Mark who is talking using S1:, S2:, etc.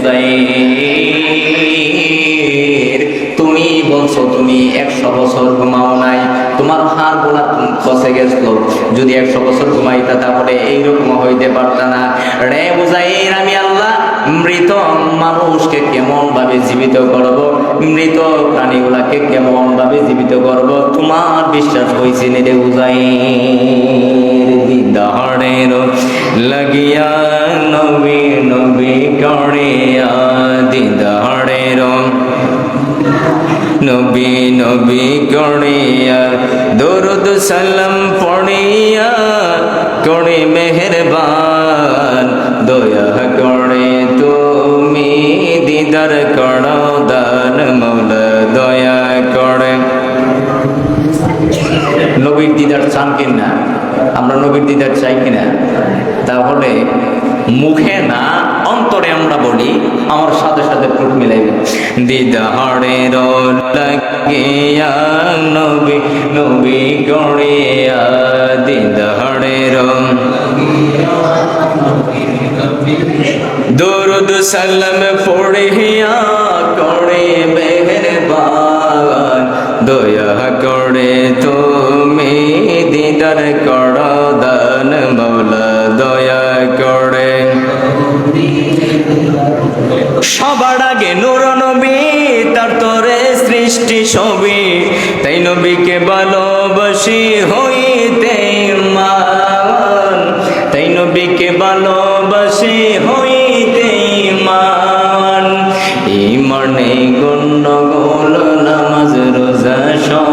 S1: উজাইর তুমি বলছো, তুমি একশো বছর ঘুমাও নাই, তোমার হাড় গোলা খসে গেছিল। যদি একশো বছর ঘুমাইতা তাহলে এইরকম হইতে পারত না। রে উজাইর আমি আল্লাহ মৃত মানুষকে কেমন ভাবে জীবিত করব? মৃত প্রাণীগুলাকে কেমন ভাবে জীবিত করব? তোমার বিশ্বাস হয়েছে রে উজাইর দিদাহরের লাগিয়া নবী নবী করিয়া দিদাহরের নবী নবী গড়িয়া দরুদ সালাম পড়িয়া করে মেহেরবান। দয়া করে তুমি দিদার করো দান মৌলা দয়া করে নবীর দিদার চান কিনা? আমরা নবীর দিদার চাই কিনা? তাহলে মুখে না অন্তরে আমরা বলি, আমার সাথে সাথে টুক মিলাইবে দিদাহরের লাগিয়া নবী নবী গড়িয়া দিদাহরের দরুদ সালাম পড়িয়া করে মেহেরবান, দয়া করে তুমি দিদার কর দান মৌলা সবার আগে নূর নবী, তার তোরে সৃষ্টি ছবি। তাই নবীকে ভালোবাসি হইতে মান। তাই নবীকে ভালোবাসি হইতে মান। ইমানে গুণ গোল নামাজ, রোজা সব